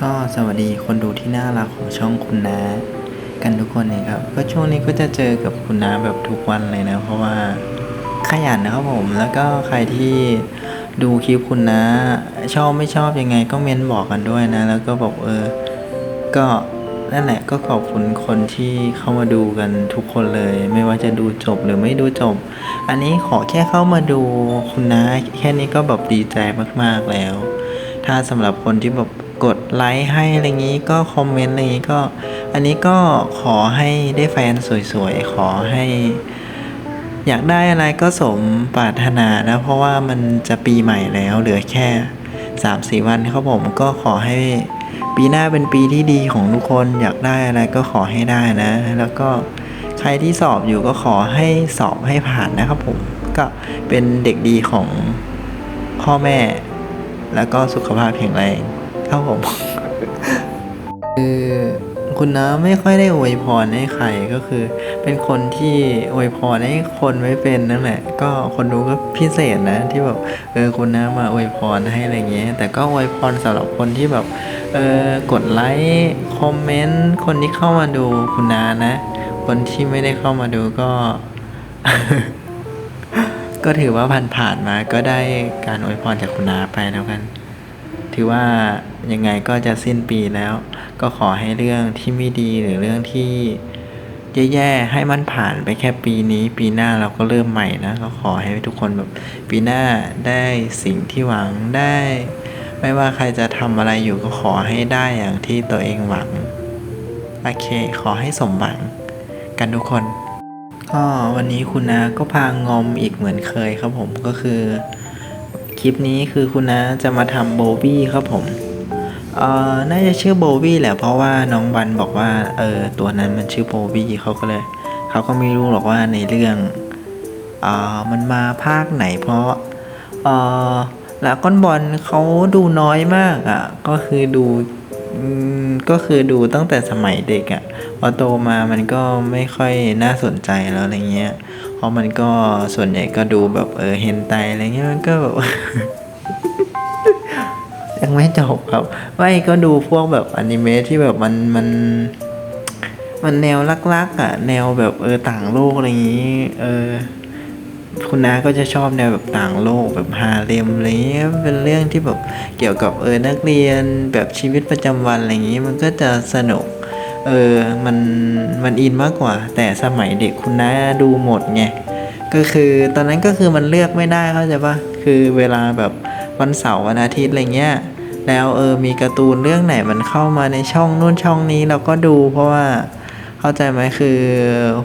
ก็สวัสดีคนดูที่น่ารักของช่องคุณน้ากันทุกคนนะครับก็ช่วงนี้ก็จะเจอกับคุณน้าแบบทุกวันเลยนะ เพราะว่าขยันนะครับผมแล้วก็ใครที่ดูคลิปคุณน้าชอบไม่ชอบยังไงก็เม้นบอกกันด้วยนะ แล้วก็บอกเออ ก็นั่นแหละก็ขอบคุณคนที่เข้ามาดูกันทุกคนเลย ไม่ว่าจะดูจบหรือไม่ดูจบ อันนี้ขอแค่เข้ามาดูคุณนะแค่นี้ก็แบบดีใจมากๆแล้ว ถ้าสำหรับคนที่แบบ กดไลค์ให้อะไรงี้ก็คอมเมนต์อะไรงี้ก็ อันนี้ก็ขอให้ได้แฟนสวยๆ ขอให้ อยากได้อะไรก็สมปรารถนานะ เพราะว่ามันจะปีใหม่แล้วเหลือแค่สามสี่วันครับผมก็ขอให้ปีหน้าเป็นปีที่ดีของทุกคนอยากได้อะไรก็ขอให้ได้นะ แล้วก็ใครที่สอบอยู่ก็ขอให้สอบให้ผ่านนะครับผมก็เป็นเด็กดีของพ่อแม่ แล้วก็สุขภาพแข็งแรง ครับผม คือคุณน้าไม่ค่อยได้อวยพรให้ใครก็คือ เป็นคนที่อวยพรให้คนไม่เป็นนั่นแหละ ก็คนดูก็พิเศษนะ ที่แบบเออคุณน้ามาอวยพรให้อะไรเงี้ย แต่ก็อวยพรสำหรับคนที่แบบเออกดไลค์คอมเมนต์คนที่เข้ามาดูคุณน้านะ คนที่ไม่ได้เข้ามาดูก็ ก็ถือว่าผ่านผ่านๆมาก็ได้การอวยพรจากคุณน้าไปแล้วกัน ถือว่ายังไงก็จะสิ้นปีแล้ว ก็ขอให้เรื่องที่ไม่ดีหรือเรื่องที่แย่ๆให้มันผ่านไปแค่ปีนี้ ปีหน้าเราก็เริ่มใหม่นะก็ขอให้ทุกคนแบบปีหน้าได้สิ่งที่หวังได้ ไม่ว่าใครจะทำอะไรอยู่ก็ขอให้ได้อย่างที่ตัวเองหวังโอเค ขอให้สมหวังกันทุกคนก็วันนี้คุณนาก็พางอมอีกเหมือนเคยครับผมก็คือ คลิปนี้คือคุณน้าจะมาทำโบวี่ครับผม เอ่อ น่าจะชื่อโบวี่แหละเพราะว่าน้องบันบอกว่า เออ ตัวนั้นมันชื่อโบวี่เขาก็เลย เขาก็ไม่รู้หรอกว่าในเรื่อง เอ่อ มันมาภาคไหนเพราะ เอ่อลาก้อนบอลเขาดูน้อยมากอะ่ะ ก็คือดู ก็คือดูตั้งแต่สมัยเด็กอะ่ะพอโตมามันก็ไม่ค่อยน่าสนใจแล้วอะไรเงี้ย เพราะมันก็ส่วนใหญ่ก็ดูแบบเออเฮนไตอะไรเงี้ยมันก็แบบยังไม่จบครับ ไม่ก็ดูพวกแบบอนิเมะที่แบบมันมัน มันแนวลักๆอะ แนวแบบเออต่างโลกอะไรอย่างนี้ เออ คุณน้าก็จะชอบแนวแบบต่างโลกแบบฮาเลมอะไรเงี้ยเป็นเรื่องที่แบบเกี่ยวกับเออนักเรียนแบบชีวิตประจำวันอะไรอย่างนี้มันก็จะสนุกเออมันมันอินมากกว่า แต่สมัยเด็กคุณน้าดูหมดไงก็คือตอนนั้นก็คือมันเลือกไม่ได้เข้าใจปะคือเวลาแบบวันเสาร์วันอาทิตย์อะไรเงี้ยแล้วเออมีการ์ตูนเรื่องไหนมันเข้ามาในช่องนู่นช่องนี้เราก็ดูเพราะว่า เข้าใจไหมคือ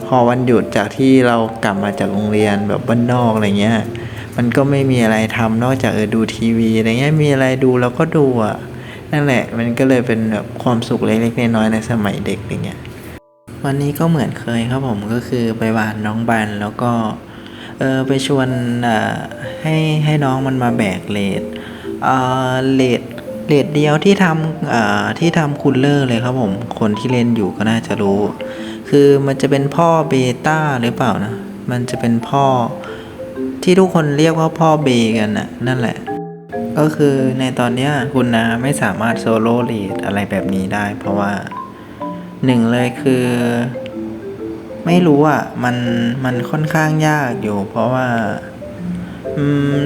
พอวันหยุดจากที่เรากลับมาจากโรงเรียนแบบบ้านนอกอะไรเงี้ย มันก็ไม่มีอะไรทำนอกจากเออดูทีวีอะไรเงี้ยมีอะไรดูเราก็ดูอะนั่นแหละ มันก็เลยเป็นแบบความสุขเล็กๆน้อยๆในสมัยเด็กอะไรเงี้ยวันนี้ก็เหมือนเคยครับผมก็คือไปบานน้องบันแล้วก็เออไปชวนอ่าให้ให้น้องมันมาแบกเลดเอ่อเลด เลดเดียวที่ทำที่ทำคูลเลอร์เลยครับผมคนที่เล่นอยู่ก็น่าจะรู้ คือมันจะเป็นพ่อเบต้าหรือเปล่านะ มันจะเป็นพ่อที่ทุกคนเรียกว่าพ่อเบกันนะนั่นแหละ ก็คือในตอนนี้คุณนาไม่สามารถโซโล่ลีดอะไรแบบนี้ได้ เพราะว่าหนึ่งเลยคือ ไม่รู้อะมันมันค่อนข้างยากอยู่ เพราะว่า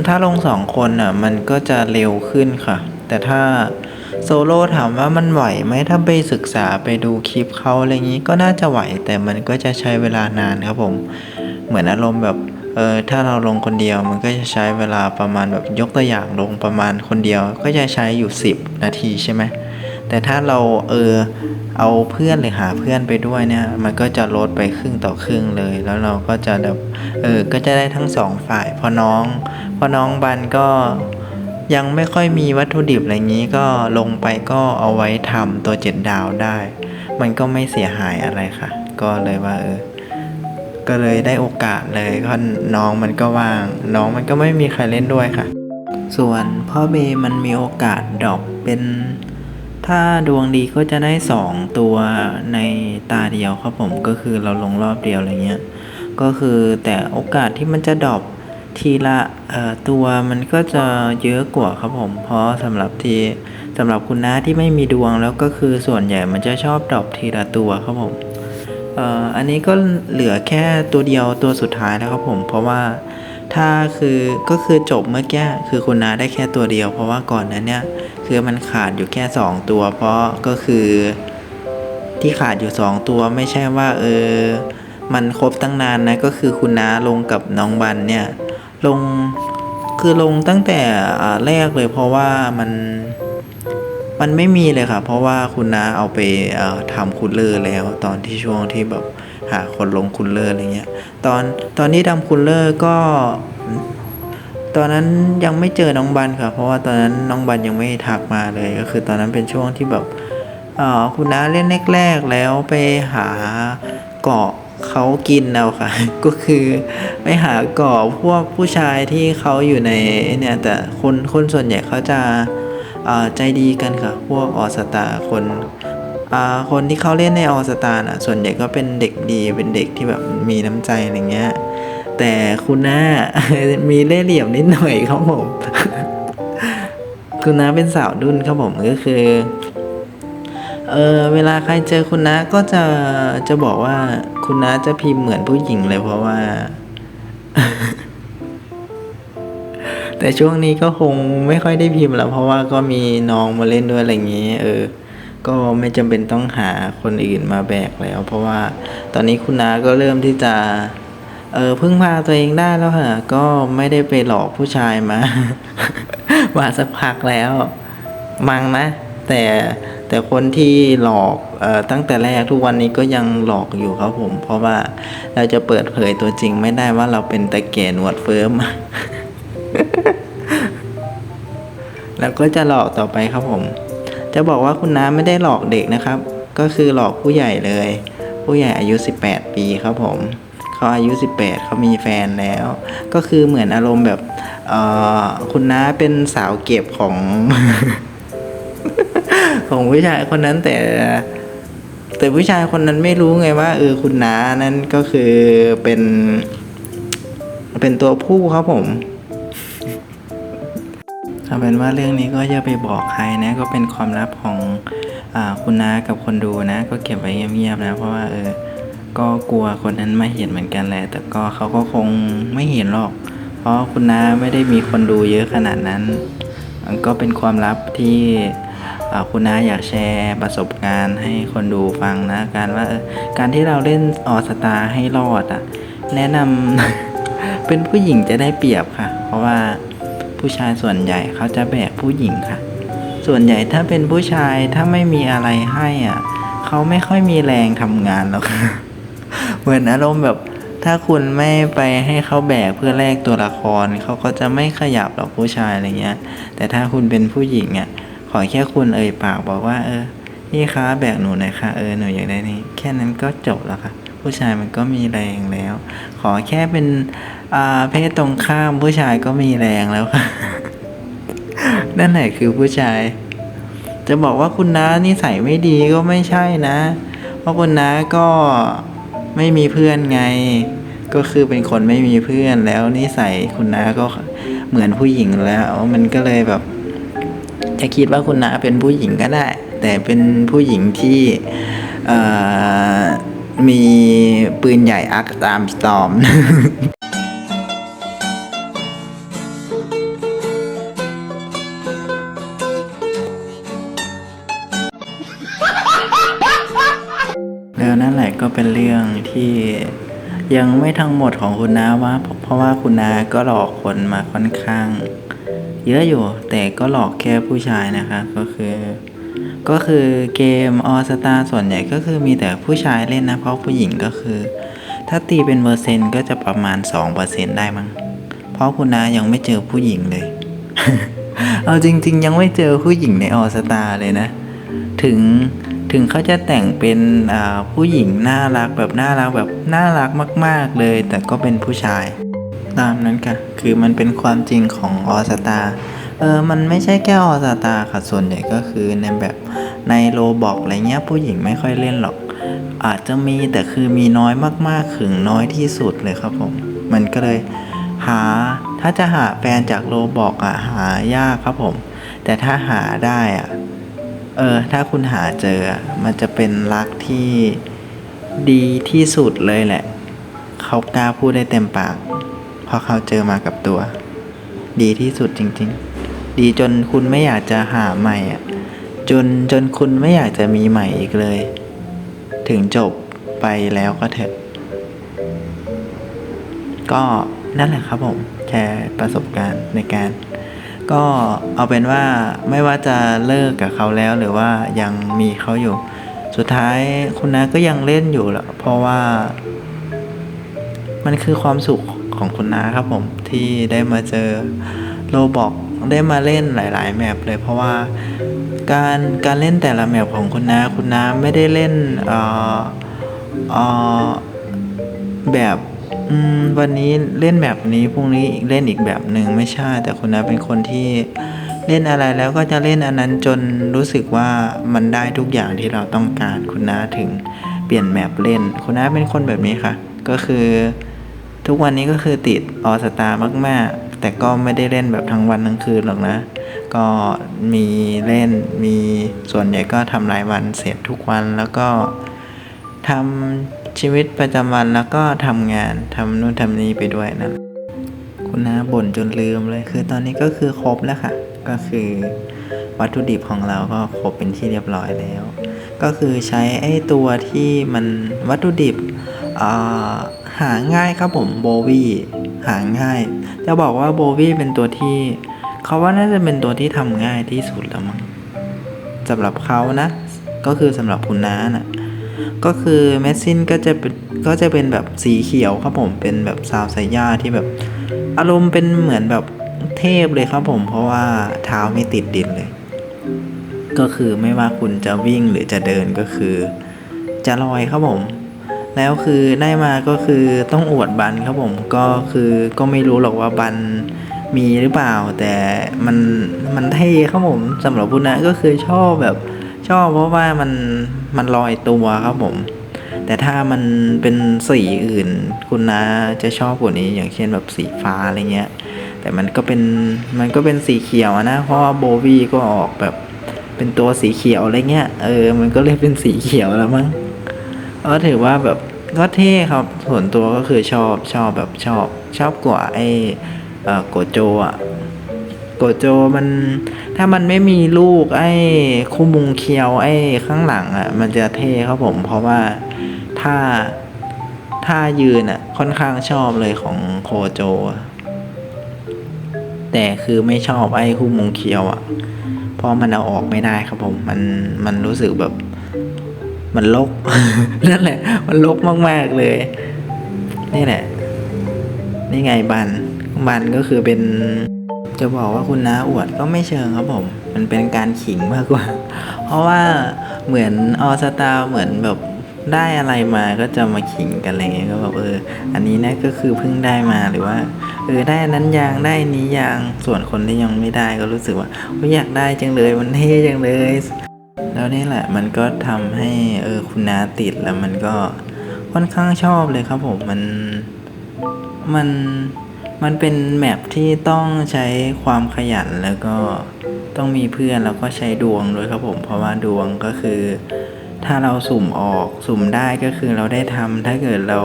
ถ้าลงสองคนอะ มันก็จะเร็วขึ้นค่ะ แต่ถ้าโซโล่ถามว่ามันไหวไหมถ้าไปศึกษาไปดูคลิปเขาอะไรอย่างนี้ก็น่าจะไหว แต่มันก็จะใช้เวลานานครับผม เหมือนอารมณ์แบบเออถ้าเราลงคนเดียวมันก็จะใช้เวลาประมาณแบบยกตัวอย่างลงประมาณคนเดียวก็จะใช้อยู่ 10 นาทีใช่ไหมแต่ถ้าเราเออเอาเพื่อนหรือหาเพื่อนไปด้วยเนี่ย มันก็จะลดไปครึ่งต่อครึ่งเลย แล้วเราก็จะแบบเออก็จะได้ทั้งสองฝ่ายพอน้องพอน้องบันก็ ยังไม่ค่อยมีวัตถุดิบอะไรงนี้ก็ลงไปก็เอาไว้ทำตัวเจ็ดดาวได้ มันก็ไม่เสียหายอะไรค่ะ ก็เลยว่าเออ ก็เลยได้โอกาสเลยก็น้องมันก็ว่าง น้องมันก็ไม่มีใครเล่นด้วยค่ะ ส่วนพ่อเบมันมีโอกาสดรอปเป็น ถ้าดวงดีก็จะได้สองตัวในตาเดียวครับผมก็คือเราลงรอบเดียวอะไรเงี้ย ก็คือแต่โอกาสที่มันจะดรอป ทีละตัวมันก็จะเยอะกว่าครับผม เพราะสำหรับที่สำหรับคุณน้าที่ไม่มีดวงแล้วก็คือส่วนใหญ่มันจะชอบดรอปทีละตัวครับผมอันนี้ก็เหลือแค่ตัวเดียวตัวสุดท้ายแล้วครับผม เพราะว่าถ้าคือก็คือจบเมื่อกี้คือคุณนาได้แค่ตัวเดียว เพราะว่าก่อนนั้นเนี่ยคือมันขาดอยู่แค่สองตัว เพราะก็คือที่ขาดอยู่สองตัวไม่ใช่ว่าเออมันครบตั้งนานนะก็คือคุณน้าลงกับน้องบันเนี่ย ลงคือลงตั้งแต่แรกเลย เพราะว่ามันมันไม่มีเลยค่ะ เพราะว่าคุณน้าเอาไปทำคูลเลอร์แล้ว ตอนที่ช่วงที่แบบหาคนลงคูลเลอร์อะไรเงี้ย ตอนตอนที่ทำคูลเลอร์ก็ ตอนนั้นยังไม่เจอน้องบันค่ะ เพราะว่าตอนนั้นน้องบันยังไม่ทักมาเลย ก็คือตอนนั้นเป็นช่วงที่แบบอ่อคุณน้าเล่นแรกๆแล้วไปหาเกาะ เขากินเอาค่ะ ก็คือไปหากาะพวกผู้ชายที่เขาอยู่ในเนี่ยแต่คนคนส่วนใหญ่เขาจะาใจดีกันค่ะ พวกออสตาคนาคนที่เขาเล่นในออสตาน่ะส่วนใหญ่ก็เป็นเด็กดีเป็นเด็กที่แบบมีน้ำใจอะไรเงี้ยแต่คุณน้ามีเล่ห์เหลี่ยมนิดหน่อยครับผม คุณน้าเป็นสาวดุนครับผมก็คือเออเวลาใครเจอคุณน้าก็จะจะบอกว่า คุณน้าจะพิมพ์เหมือนผู้หญิงเลยเพราะว่า แต่ช่วงนี้ก็คงไม่ค่อยได้พิมพ์แล้ว เพราะว่าก็มีน้องมาเล่นด้วยอะไรอย่างนี้ เออ ก็ไม่จำเป็นต้องหาคนอื่นมาแบกแล้ว เพราะว่าตอนนี้คุณน้าก็เริ่มที่จะ เออพึ่งพาตัวเองได้แล้วค่ะ ก็ไม่ได้ไปหลอกผู้ชายมา มาสักพักแล้ว มังนะ แต่ แต่คนที่หลอกออตั้งแต่แรกทุกวันนี้ก็ยังหลอกอยู่ครับผม เพราะว่าเราจะเปิดเผยตัวจริงไม่ได้ว่าเราเป็นตะแก่หนวดเฟิร์มแล้วก็จะหลอกต่อไปครับผม จะบอกว่าคุณน้าไม่ได้หลอกเด็กนะครับ ก็คือหลอกผู้ใหญ่เลย ผู้ใหญ่อายุ 18 ปีครับผมเขาอายุ 18เขามีแฟนแล้ว ก็คือเหมือนอารมณ์แบบคุณน้าเป็นสาวเก็บของ ของผู้ชายคนนั้นแต่ แต่ผู้ชายคนนั้นไม่รู้ไงว่าเออคุณน้านั้นก็คือเป็น เป็นตัวผู้ครับผมเอาเป็นว่าเรื่องนี้ก็อย่าไปบอกใครนะ ก็เป็นความลับของอคุณน้ากับคนดูนะ ก็เก็บไว้เงียบๆนะ เพราะว่าเออก็กลัวคนนั้นไม่เห็นเหมือนกันแหละ แต่ก็เขาก็คงไม่เห็นหรอก เพราะคุณน้าไม่ได้มีคนดูเยอะขนาดนั้น ก็เป็นความลับที่ คุณน้าอยากแชร์ประสบการณ์ให้คนดูฟังนะการว่าการที่เราเล่นออสตาให้รอดอะแนะนำเป็นผู้หญิงจะได้เปรียบค่ะ เพราะว่าผู้ชายส่วนใหญ่เขาจะแบกผู้หญิงค่ะ ส่วนใหญ่ถ้าเป็นผู้ชายถ้าไม่มีอะไรให้อะเขาไม่ค่อยมีแรงทำงานหรอกเหมือนอารมณ์แบบถ้าคุณไม่ไปให้เขาแบกเพื่อแลกตัวละคร เขาก็จะไม่ขยับหรอกผู้ชายอะไรเงี้ย แต่ถ้าคุณเป็นผู้หญิงอะ ขอแค่คุณเอ่ยปากบอกว่าเออพี่คะแบกหนูหน่อยค่ะเออหนูอยากได้นี่แค่นั้นก็จบแล้วค่ะ ผู้ชายมันก็มีแรงแล้ว ขอแค่เป็นอ่าเพศตรงข้ามผู้ชายก็มีแรงแล้วค่ะนั่นแหละคือผู้ชาย จะบอกว่าคุณน้านิสัยไม่ดีก็ไม่ใช่นะ เพราะคุณน้าก็ไม่มีเพื่อนไง ก็คือเป็นคนไม่มีเพื่อนแล้วนิสัยคุณน้าก็เหมือนผู้หญิงแล้วมันก็เลยแบบ จะคิดว่าคุณนาเป็นผู้หญิงก็ได้ แต่เป็นผู้หญิงที่มีปืนใหญ่อักตามสตอมแล้วนั่นแหละก็เป็นเรื่องที่ยังไม่ทั้งหมดของคุณนาว่า เพราะว่าคุณนาก็หลอกคนมาค่อนข้าง เยอะอยู่ แต่ก็หลอกแค่ผู้ชายนะคะก็คือก็คือเกมออสตาส่วนใหญ่ก็คือมีแต่ผู้ชายเล่นนะ เพราะผู้หญิงก็คือ ถ้าตีเป็นเปอร์เซ็นต์ก็จะประมาณ 2%ได้มั้งเพราะคุณนายังไม่เจอผู้หญิงเลย เอาจริง ๆ ยังไม่เจอผู้หญิงในออสตาเลยนะ ถึงถึงเขาจะแต่งเป็นผู้หญิงน่ารักแบบน่ารักแบบน่ารักมาก ๆเลย แต่ก็เป็นผู้ชาย ตามนั้นค่ะ คือมันเป็นความจริงของออสตาเออมันไม่ใช่แค่ออสตาค่ะ ส่วนใหญ่ก็คือในแบบในโลบอกอะไรเงี้ยผู้หญิงไม่ค่อยเล่นหรอก อาจจะมีแต่คือมีน้อยมากๆถึงน้อยที่สุดเลยครับผม มันก็เลยหาถ้าจะหาแฟนจากโลบอกอะหายากครับผม แต่ถ้าหาได้อะเออถ้าคุณหาเจออะมันจะเป็นรักที่ดีที่สุดเลยแหละ เขากล้าพูดได้เต็มปาก เพราะเขาเจอมากับตัว ดีที่สุดจริงๆ ดีจนคุณไม่อยากจะหาใหม่อะจนจนคุณไม่อยากจะมีใหม่อีกเลย ถึงจบไปแล้วก็เถอะ ก็นั่นแหละครับผมแชร์ประสบการณ์ในการ ก็เอาเป็นว่าไม่ว่าจะเลิกกับเขาแล้วหรือว่ายังมีเขาอยู่ สุดท้ายคุณน้าก็ยังเล่นอยู่แหละเพราะว่า มันคือความสุข ของคุณน้าครับผมที่ได้มาเจอโลบอกได้มาเล่นหลาย ๆ แมปเลยเพราะว่าการการเล่นแต่ละแมปของคุณน้าคุณน้าไม่ได้เล่นเอ่อเอ่อแบบวันนี้เล่นแบบนี้พรุ่งนี้อีกเล่นอีกแบบหนึ่งไม่ใช่ แต่คุณน้าเป็นคนที่เล่นอะไรแล้วก็จะเล่นอันนั้นจนรู้สึกว่ามันได้ทุกอย่างที่เราต้องการคุณน้าถึงเปลี่ยนแมปเล่น คุณน้าเป็นคนแบบนี้ค่ะ ก็คือ ทุกวันนี้ก็คือติดออสตามาก ๆ แต่ก็ไม่ได้เล่นแบบทั้งวันทั้งคืนหรอกนะ ก็มีเล่นมีส่วนใหญ่ก็ทำรายวันเสร็จทุกวันแล้วก็ทำชีวิตประจำวันแล้วก็ทำงานทำนู่นทำนี่ไปด้วยนั่นแหละคุณน้าบ่นจนลืมเลย คือตอนนี้ก็คือครบแล้วค่ะ ก็คือวัตถุดิบของเราก็ครบเป็นที่เรียบร้อยแล้ว ก็คือใช้ไอ้ตัวที่มันวัตถุดิบอ่า หาง่ายครับผมโบวี่หาง่าย จะบอกว่าโบวี่เป็นตัวที่เขาว่าน่าจะเป็นตัวที่ทำง่ายที่สุดแล้วมั้งสำหรับเขานะ ก็คือสำหรับคุณน้าน่ะก็คือเมสซินก็จะเป็นก็จะเป็นแบบสีเขียวครับผมเป็นแบบซาวไซย่าที่แบบ อารมณ์เป็นเหมือนแบบเทพเลยครับผม เพราะว่าเท้าไม่ติดดินเลย ก็คือไม่ว่าคุณจะวิ่งหรือจะเดินก็คือ จะลอยครับผม แล้วคือได้มาก็คือต้องอวดบันครับผมก็คือก็ไม่รู้หรอกว่าบันมีหรือเปล่า แต่มันมันเท่ครับผมสำหรับคุณนะก็คือชอบแบบชอบเพราะว่ามันมันลอยตัวครับผม แต่ถ้ามันเป็นสีอื่น คุณนะจะชอบกว่านี้ อย่างเช่นแบบสีฟ้าอะไรเงี้ย แต่มันก็เป็นมันก็เป็นสีเขียวนะ เพราะว่าโบวี่ก็ออกแบบเป็นตัวสีเขียวอะไรเงี้ยเออมันก็เลยเป็นสีเขียวแล้วมั้ง ก็ถือว่าแบบก็เท่ครับส่วนตัวก็คือชอบชอบแบบชอบ ชอบกว่าไอ้โกโจอะโกโจมันถ้ามันไม่มีลูกไอ้คู่มุงเคียวไอ้ข้างหลังอะมันจะเท่ครับผม เพราะว่าถ้าถ้ายืนอะค่อนข้างชอบเลยของโคโจ แต่คือไม่ชอบไอ้คู่มุงเคียวอะเพราะมันเอาออกไม่ได้ครับผม มันมันรู้สึกแบบ มันลก นั่นแหละ มันลกมาก ๆ เลย นี่แหละ นี่ไงบัน บันก็คือเป็น จะบอกว่าคุณน้าอวดก็ไม่เชิงครับผม มันเป็นการขิงมากกว่า เพราะว่าเหมือนออสตาเหมือนแบบได้อะไรมาก็จะมาขิงกันอะไรเงี้ยก็แบบเออ อันนี้นะก็คือเพิ่งได้มาหรือว่าเออได้นั้นยางได้นี้ยางส่วนคนที่ยังไม่ได้ก็รู้สึกว่าอยากได้จังเลยมันเท่จังเลย แล้วนี่แหละมันก็ทำให้เออคุณน้าติดแล้วมันก็ค่อนข้างชอบเลยครับผมมันมันมันเป็นแมปที่ต้องใช้ความขยันแล้วก็ต้องมีเพื่อนแล้วก็ใช้ดวงด้วยครับผม เพราะว่าดวงก็คือ ถ้าเราสุ่มออกสุ่มได้ก็คือเราได้ทำถ้าเกิดเรา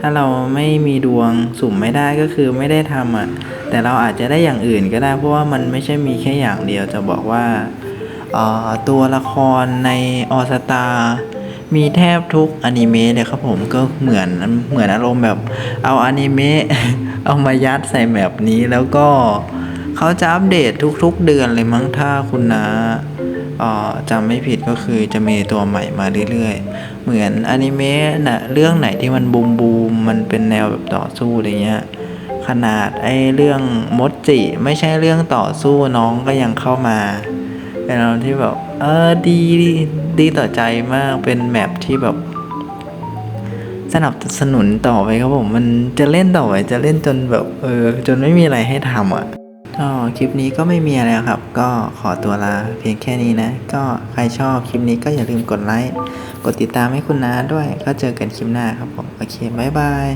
ถ้าเราไม่มีดวงสุ่มไม่ได้ก็คือไม่ได้ทำอะแต่เราอาจจะได้อย่างอื่นก็ได้เพราะว่ามันไม่ใช่มีแค่อย่างเดียวจะบอกว่า ตัวละครในออสตามีแทบทุกอนิเมะเลยครับผมก็เหมือนเหมือนอารมณ์แบบ เอาอนิเมะเอามายัดใส่แบบนี้แล้วก็เขาจะอัปเดตทุกๆเดือนเลยมั้งถ้าคุณนาเอ่อจำไม่ผิดก็คือจะมีตัวใหม่มาเรื่อยๆ เหมือนอนิเมะน่ะเรื่องไหนที่มันบูมบูมมันเป็นแนวแบบต่อสู้อะไรเงี้ยขนาดไอ้เรื่องมดจิ ไม่ใช่เรื่องต่อสู้น้องก็ยังเข้ามา เป็นอะไรที่แบบเออดีดีต่อใจมากเป็นแมปที่แบบ สนับสนุนต่อไปครับผมมันจะเล่นต่อไปจะเล่นจนแบบ เออ จนไม่มีอะไรให้ทำอะก็คลิปนี้ก็ไม่มีอะไรครับ ก็ขอตัวลาเพียงแค่นี้นะ ก็ใครชอบคลิปนี้ก็อย่าลืมกดไลค์ กดติดตามให้คุณน้าด้วย ก็เจอกันคลิปหน้าครับผม โอเค บ๊ายบาย